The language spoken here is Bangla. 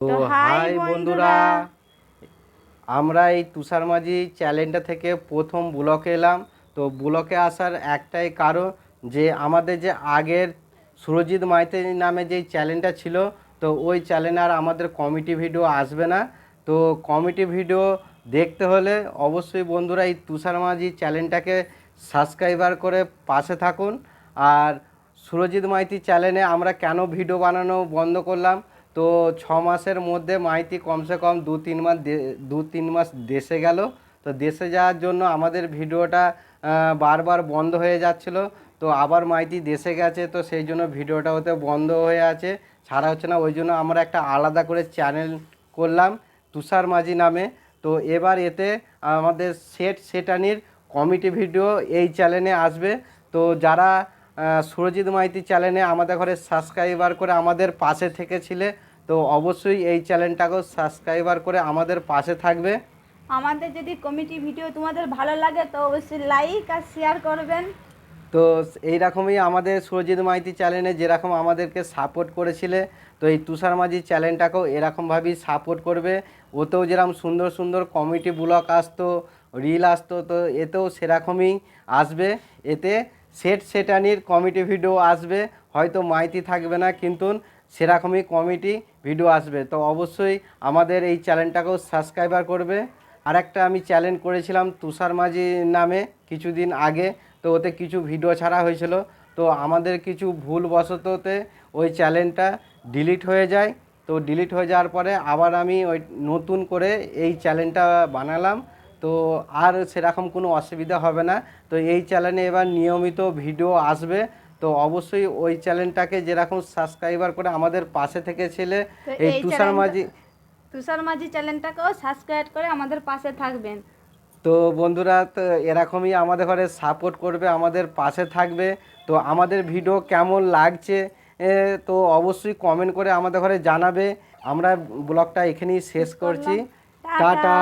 তো হাই বন্ধুরা। আমরা এই তুষার মাঝি চ্যানেলটা থেকে প্রথম ব্লকে এলাম। তো ব্লকে আসার একটাই কারণ যে আমাদের যে আগের সুরজিৎ মাইতি নামে যে চ্যানেলটা ছিল তো ওই চ্যানেলে আর আমাদের কমিটি ভিডিও আসবে না। তো কমিটি ভিডিও দেখতে হলে অবশ্যই বন্ধুরা এই তুষার মাঝি চ্যানেলটাকে সাবস্ক্রাইবার করে পাশে থাকুন। আর সুরজিৎ মাইতি চ্যানেলে আমরা কেন ভিডিও বানানো বন্ধ করলাম তো ছ মাসের মধ্যে মাইতি কমসে কম দু তিন মাস দে- তিন মাস দেশে গেল। তো দেশে যাওয়ার জন্য আমাদের ভিডিওটা বারবার বন্ধ হয়ে যাচ্ছিল। তো আবার মাইতি দেশে গেছে, তো সেই জন্য ভিডিওটা হতে বন্ধ হয়ে আছে। ছাড়া হচ্ছে না, ওই জন্য আমরা একটা আলাদা করে চ্যানেল করলাম, তুষার মাঝি নামে। তো এবার এতে আমাদের সেট সেটানির কমিটি ভিডিও এই চ্যানেলে আসবে। তো যারা সুরজিৎ মাইতি চ্যানেলে আমাদের ঘরে সাবস্ক্রাইবার করে আমাদের পাশে থেকেছিলে তো অবশ্যই এই চ্যানেলটাকেও সাবস্ক্রাইবার করে আমাদের পাশে থাকবে। আমাদের যদি কমিটি ভিডিও তোমাদের ভালো লাগে তো অবশ্যই লাইক আর শেয়ার করবেন। তো এইরকমই আমাদের সুরজিৎ মাইতি চ্যানেলে যেরকম আমাদেরকে সাপোর্ট করেছিলে তো এই তুষার মাঝি চ্যানেলটাকেও এরকমভাবেই সাপোর্ট করবে। ওতেও যেরকম সুন্দর সুন্দর কমিটি ব্লগ আসতো রিল আসতো তো এতেও সেরকমই আসবে। এতে সেট সেটানির কমিটি ভিডিও আসবে, হয়তো মাইতি থাকবে না, কিন্তু সেরকমই কমিটি ভিডিও আসবে। তো অবশ্যই আমাদের এই চ্যানেলটাকেও সাবস্ক্রাইবার করবে। আর একটা আমি চ্যালেঞ্জ করেছিলাম তুষার মাঝি নামে কিছুদিন আগে, তো ওতে কিছু ভিডিও ছাড়া হয়েছিল। তো আমাদের কিছু ভুলবশততে ওই চ্যানেলটা ডিলিট হয়ে যায়। তো ডিলিট হয়ে যাওয়ার পরে আবার আমি ওই নতুন করে এই চ্যানেলটা বানালাম। তো আর সেরকম কোনো অসুবিধা হবে না। তো এই চ্যানেলে এবার নিয়মিত ভিডিও আসবে। তো অবশ্যই ওই চ্যানেলটাকে যেরকম সাবস্ক্রাইবার করে আমাদের পাশে থেকে ছেলে এই তুষার মাঝি তুষার মাঝি চ্যানেলটাকেও সাবস্ক্রাইব করে আমাদের পাশে থাকবেন। তো বন্ধুরা তো এরকমই আমাদের ঘরে সাপোর্ট করবে আমাদের পাশে থাকবে। তো আমাদের ভিডিও কেমন লাগছে তো অবশ্যই কমেন্ট করে আমাদের ঘরে জানাবে। আমরা ব্লগটা এখানেই শেষ করছি। টাটা।